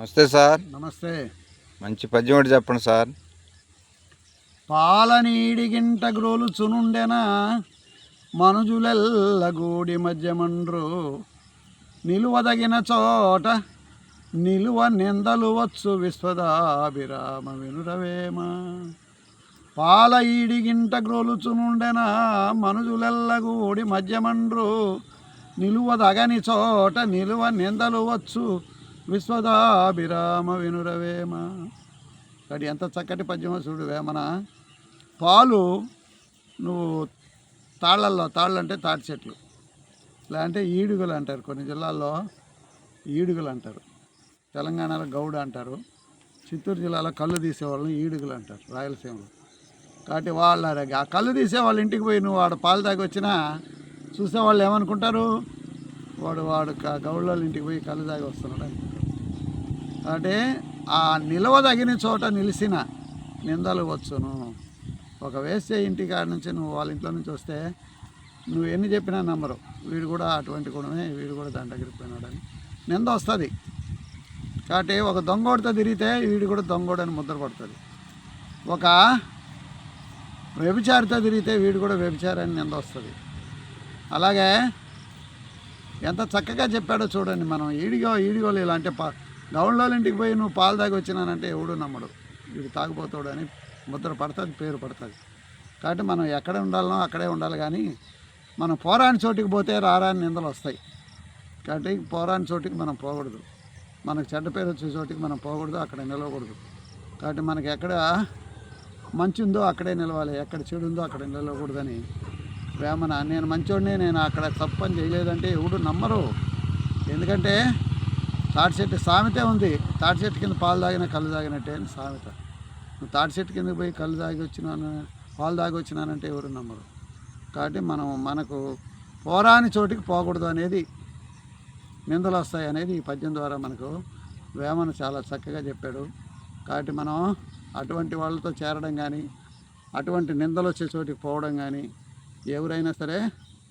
నమస్తే సార్. నమస్తే. మంచి పద్యం ఒకటి చెప్పండి సార్. పాలనీడిగింట గ్రోలు చునుండెన మనుజులెల్ల గూడి మధ్యమండ్రు. నిలువదగిన చోట నిలువ నిందలు వచ్చు విశ్వదాభిరామ వినురవేమ పాల ఈడిగింట గ్రోలుచునుండెన మనుజులెల్ల గూడి మధ్యమండ్రు. నిలువదగని చోట నిలువ నిందలు వచ్చు విశ్వదాభిరామ వినురవేమ కాబట్టి ఎంత చక్కటి పద్యమో చూడు వేమన. పాలు నువ్వు తాళ్ళల్లో తాళ్ళు అంటే తాటి చెట్లు. లేదంటే ఈడుగులు అంటారు. కొన్ని జిల్లాల్లో ఈడుగులు అంటారు. తెలంగాణలో గౌడ అంటారు. చిత్తూరు జిల్లాలో కళ్ళు తీసేవాళ్ళని ఈడుగులు అంటారు రాయలసీమలో. కాబట్టి వాళ్ళ ఆ కళ్ళు తీసే వాళ్ళ ఇంటికి పోయి నువ్వు వాడు పాలు తాగి వచ్చినా చూసేవాళ్ళు ఏమనుకుంటారు? వాడు వాడు క- గౌళ్ళ వాళ్ళ ఇంటికి పోయి కళ్ళు తాగి వస్తున్నాడు అంటే ఆ నిలవదగిన చోట నిలిచిన నిందలు వచ్చును. ఒక వేసే ఇంటికాడ నుంచి నువ్వు వాళ్ళ ఇంట్లో నుంచి వస్తే నువ్వు ఎన్ని చెప్పినా నమ్మరు. వీడు కూడా అటువంటి గుణమే వీడు కూడా దాని దగ్గరికి పోయినాడని నింద వస్తుంది. కాబట్టి ఒక దొంగోడితో తిరిగితే వీడు కూడా దొంగోడని ముద్ర పడుతుంది. ఒక వ్యభిచారితో తిరిగితే వీడు కూడా వ్యభిచారాన్ని నింద వస్తుంది. అలాగే ఎంత చక్కగా చెప్పాడో చూడండి మనం. ఈడిగో ఈడిగోలు ఇలా అంటే పా ఇంటికి పోయి నువ్వు పాలు తాగి వచ్చినానంటే ఎవడు నమ్మడు. వీడు తాగిపోతాడు అని ముద్ర పడుతుంది పేరు పడుతుంది. కాబట్టి మనం ఎక్కడ ఉండాలనో అక్కడే ఉండాలి కానీ మనం పోరాని చోటికి పోతే రారాని నిందలు వస్తాయి. కాబట్టి పోరాని చోటికి మనం పోకూడదు. మనకు చెడ్డ పేరు వచ్చే చోటికి మనం పోకూడదు అక్కడ నిలవకూడదు. కాబట్టి మనకి ఎక్కడ మంచి ఉందో అక్కడే నిలవాలి ఎక్కడ చెడు ఉందో అక్కడ నిలవకూడదని వేమన. నేను మంచోడినే నేను అక్కడ తప్పని చేయలేదంటే ఎవడు నమ్మరు. ఎందుకంటే తాటి చెట్టు సామెతే ఉంది. తాటి చెట్టు కింద పాలు తాగిన కళ్ళు తాగినట్టే అని సామెత. నువ్వు తాటి చెట్టు కింద పోయి కళ్ళు తాగి వచ్చినాను పాలు తాగి వచ్చినానంటే ఎవరు నమ్మరు. కాబట్టి మనం మనకు పోరాని చోటికి పోకూడదు అనేది నిందలు వస్తాయి అనేది ఈ పద్యం ద్వారా మనకు వేమన చాలా చక్కగా చెప్పాడు. కాబట్టి మనం అటువంటి వాళ్ళతో చేరడం కానీ అటువంటి నిందలు వచ్చే చోటికి పోవడం కానీ ఎవరైనా సరే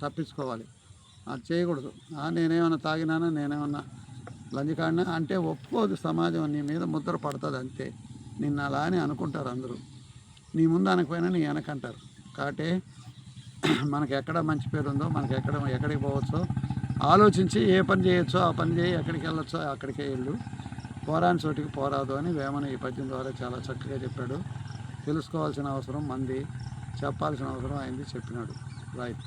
తప్పించుకోవాలి. అది చేయకూడదు. నేనేమన్నా తాగినానా నేనేమన్నా లంజకాడినా అంటే ఒప్పుకోదు సమాజం నీ మీద ముద్ర పడుతుంది అంతే. నిన్ను అలా అని అనుకుంటారు అందరూ. నీ ముందు అనకపోయినా నీ వెనకంటారు. కాబట్టి మనకి ఎక్కడ మంచి పేరు ఉందో మనకి ఎక్కడ ఎక్కడికి పోవచ్చో ఆలోచించి ఏ పని చేయొచ్చో ఆ పని చేయి ఎక్కడికి వెళ్ళొచ్చో అక్కడికే వెళ్ళు. పోరాని చోటికి పోరాదు అని వేమన ఈ పద్యం ద్వారా చాలా చక్కగా చెప్పాడు. తెలుసుకోవాల్సిన అవసరం మంది చెప్పాల్సిన అవసరం అయింది చెప్పినాడు. రైట్